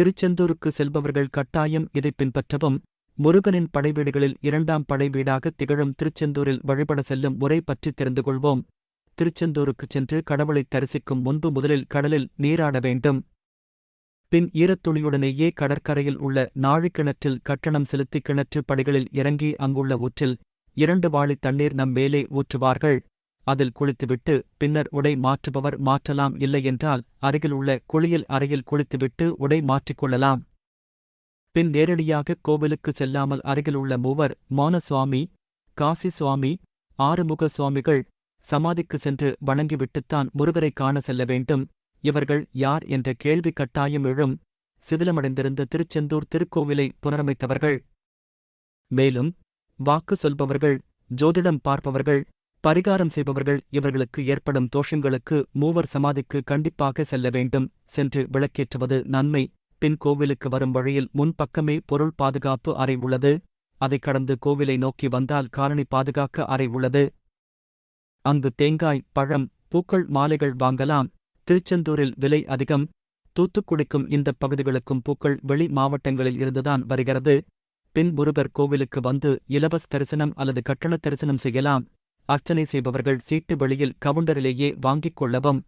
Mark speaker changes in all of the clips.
Speaker 1: திருச்செந்தூருக்கு செல்பவர்கள் கட்டாயம் இதை பின்பற்றவும் முருகனின் படைவீடுகளில் இரண்டாம் படைவீடாக திகழும் திருச்செந்தூரில் வழிபட செல்லும் முறை பற்றி தெரிந்து கொள்வோம். திருச்செந்தூருக்குச் சென்று கடவுளைத் தரிசிக்கும் முன்பு முதலில் கடலில் நீராட வேண்டும். பின் ஈரத்துளியுடனேயே கடற்கரையில் உள்ள நாழிக்கிணற்றில் கட்டணம் செலுத்தி கிணற்று படிகளில் இறங்கி அங்குள்ள ஊற்றில் இரண்டு வாளி தண்ணீர் நம் மேலே ஊற்றுவார்கள். அதில் குளித்துவிட்டு பின்னர் உடை மாற்றுபவர் மாற்றலாம் இல்லையென்றால் அருகிலுள்ள குளியல் அறையில் குளித்துவிட்டு உடை மாற்றிக்கொள்ளலாம். பின் நேரடியாக கோவிலுக்கு செல்லாமல் அருகிலுள்ள மூவர் மௌனசுவாமி காசி சுவாமி ஆறுமுக சுவாமிகள் சமாதிக்கு சென்று வணங்கிவிட்டுத்தான் முருகரை காண செல்ல வேண்டும். இவர்கள் யார் என்ற கேள்வி கட்டாயம் எழும். சிதிலமடைந்திருந்த திருச்செந்தூர் திருக்கோவிலை புனரமைத்தவர்கள். மேலும் வாக்கு சொல்பவர்கள் ஜோதிடம் பார்ப்பவர்கள் பரிகாரம் செய்பவர்கள் இவர்களுக்கு ஏற்படும் தோஷங்களுக்கு மூவர் சமாதிக்கு கண்டிப்பாக செல்ல வேண்டும். சென்று விளக்கேற்றுவது நன்மை. பின் கோவிலுக்கு வரும் வழியில் முன்பக்கமே பொருள் பாதுகாப்பு அறை உள்ளது. அதைக் கடந்து கோவிலை நோக்கி வந்தால் காலனி பாதுகாக்க அறை உள்ளது. அங்கு தேங்காய் பழம் பூக்கள் மாலைகள் வாங்கலாம். திருச்செந்தூரில் விலை அதிகம். தூத்துக்குடிக்கும் இந்தப் பகுதிகளுக்கும் பூக்கள் வெளி மாவட்டங்களில் இருந்துதான் வருகிறது. பின் முருகர் கோவிலுக்கு வந்து இலவச தரிசனம் அல்லது கட்டண தரிசனம் செய்யலாம். அர்ச்சனை செய்பவர்கள் சீட்டு வெளியில் கவுண்டரிலேயே வாங்கிக் கொள்ளவும்.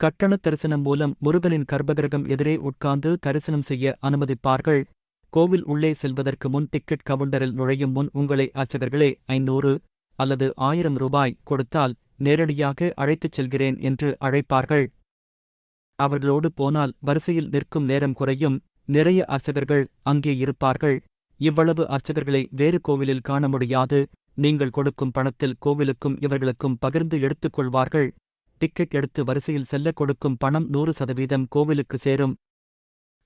Speaker 1: கட்டண தரிசனம் மூலம் முருகனின் கர்ப்பகிரகம் எதிரே உட்கார்ந்து தரிசனம் செய்ய அனுமதிப்பார்கள். கோவில் உள்ளே செல்வதற்கு முன் டிக்கெட் கவுண்டரில் நுழையும் முன் உங்களை அர்ச்சகர்களே ஐநூறு அல்லது ஆயிரம் ரூபாய் கொடுத்தால் நேரடியாக அழைத்துச் செல்கிறேன் என்று அழைப்பார்கள். அவர்களோடு போனால் வரிசையில் நிற்கும் நேரம் குறையும். நிறைய அர்ச்சகர்கள் அங்கே இருப்பார்கள். இவ்வளவு அர்ச்சகர்களை வேறு கோவிலில் காண முடியாது. நீங்கள் கொடுக்கும் பணத்தில் கோவிலுக்கும் இவர்களுக்கும் பகிர்ந்து எடுத்துக் கொள்வார்கள் டிக்கெட் எடுத்து வரிசையில் செல்ல கொடுக்கும் பணம் நூறு சதவீதம் கோவிலுக்கு சேரும்.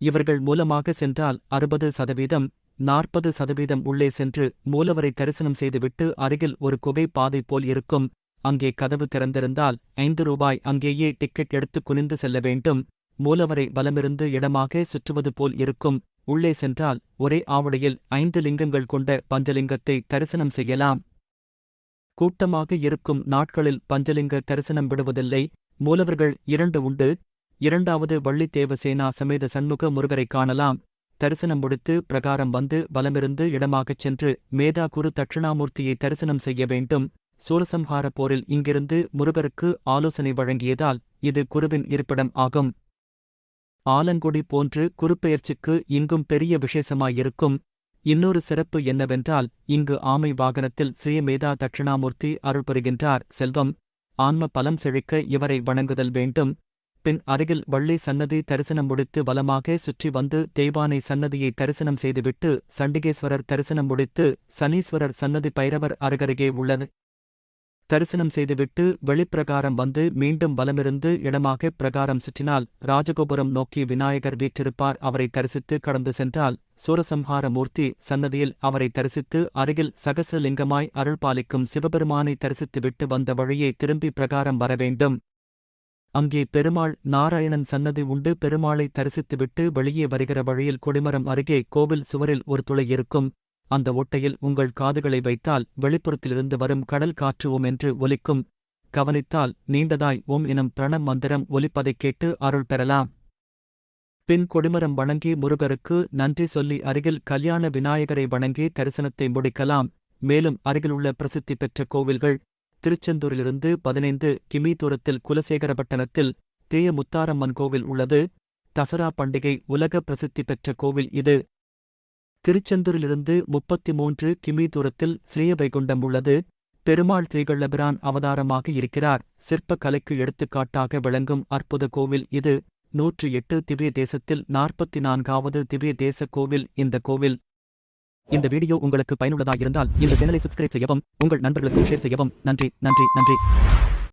Speaker 1: இவர்கள் மூலமாக சென்றால் அறுபது சதவீதம் நாற்பது சதவீதம் உள்ளே சென்று மூலவரை தரிசனம் செய்துவிட்டு அருகில் ஒரு குகை பாதை போல் இருக்கும். அங்கே கதவு திறந்திருந்தால் ஐந்து ரூபாய் அங்கேயே டிக்கெட் எடுத்து குனிந்து செல்ல வேண்டும். மூலவரை வலமிருந்து இடமாக சுற்றுவது போல் இருக்கும். உள்ளே சென்றால் ஒரே ஆவடையில் ஐந்து லிங்கங்கள் கொண்ட பஞ்சலிங்கத்தை தரிசனம் செய்யலாம். கூட்டமாக இருக்கும் நாட்களில் பஞ்சலிங்க தரிசனம் விடுவதில்லை. மூலவர்கள் இரண்டு உண்டு. இரண்டாவது வள்ளி தேவசேனா சமேத சண்முக முருகரை காணலாம். தரிசனம் முடித்து பிரகாரம் வந்து வலமிருந்து இடமாகச் சென்று மேதா குரு தட்சிணாமூர்த்தியை தரிசனம் செய்ய வேண்டும். சூரசம்ஹார போரில் இங்கிருந்து முருகருக்கு ஆலோசனை வழங்கியதால் இது குருவின் இருப்பிடம் ஆகும். ஆலங்குடி போன்று குறுப்பெயர்ச்சிக்கு இங்கும் பெரிய விசேஷமாயிருக்கும். இன்னொரு சிறப்பு என்னவென்றால் இங்கு ஆமை வாகனத்தில் ஸ்ரீமேதா தட்சிணாமூர்த்தி அருள் புரிகின்றார் செல்வம். ஆன்ம பலம் செழிக்க இவரை வணங்குதல் வேண்டும். பின் அருகில் வள்ளி சன்னதி தரிசனம் முடித்து வலமாக சுற்றி வந்து தெய்வானை சன்னதியை தரிசனம் செய்துவிட்டு சண்டிகேஸ்வரர் தரிசனம் முடித்து சனீஸ்வரர் சன்னதி பைரவர் அருகருகே உள்ளது. தரிசனம் செய்துவிட்டு வெளிப்பிரகாரம் வந்து மீண்டும் வலமிருந்து இடமாக பிரகாரம் சுற்றினால் ராஜகோபுரம் நோக்கி விநாயகர் வீற்றிருப்பார். அவரை தரிசித்து கடந்து சென்றால் சூரசம்ஹார மூர்த்தி சன்னதியில் அவரை தரிசித்து அருகில் சகசலிங்கமாய் அருள்பாலிக்கும் சிவபெருமானை தரிசித்துவிட்டு வந்த வழியே திரும்பி பிரகாரம் வர வேண்டும். அங்கே பெருமாள் நாராயணன் சன்னதி உண்டு. பெருமாளை தரிசித்துவிட்டு வெளியே வருகிற வழியில் கொடிமரம் அருகே கோவில் சுவரில் ஒரு துளை இருக்கும். அந்த ஒட்டையில் உங்கள் காதுகளை வைத்தால் வெளிப்புறத்திலிருந்து வரும் கடல் காற்று ஓம் என்று ஒலிக்கும். கவனித்தால் நீண்டதாய் ஓம் எனும் பிரணம் மந்திரம் ஒலிப்பதைக் கேட்டு அருள் பெறலாம். பின் கொடிமரம் வணங்கி முருகருக்கு நன்றி சொல்லி அருகில் கல்யாண விநாயகரை வணங்கி தரிசனத்தை முடிக்கலாம். மேலும் அருகிலுள்ள பிரசித்தி பெற்ற கோவில்கள் திருச்செந்தூரிலிருந்து பதினைந்து கிமி தூரத்தில் குலசேகரப்பட்டணத்தில் தேய முத்தாரம்மன் கோவில் உள்ளது. தசரா பண்டிகை உலக பிரசித்தி பெற்ற கோவில் இது. திருச்செந்தூரிலிருந்து முப்பத்தி மூன்று கிமி தூரத்தில் ஸ்ரீயவைகுண்டம் உள்ளது. பெருமாள் திரிகள்ளபிரான் அவதாரமாக இருக்கிறார். சிற்ப கலைக்கு எடுத்துக்காட்டாக விளங்கும் அற்புத கோவில் இது. நூற்றி எட்டு திவ்ய தேசத்தில் நாற்பத்தி நான்காவது திவ்ய தேச கோவில் இந்த கோவில். இந்த வீடியோ உங்களுக்கு பயனுள்ளதாக இருந்தால் இந்த சேனலை சப்ஸ்கிரைப் செய்யவும் உங்கள் நண்பர்களுக்கு ஷேர் செய்யவும். நன்றி நன்றி நன்றி.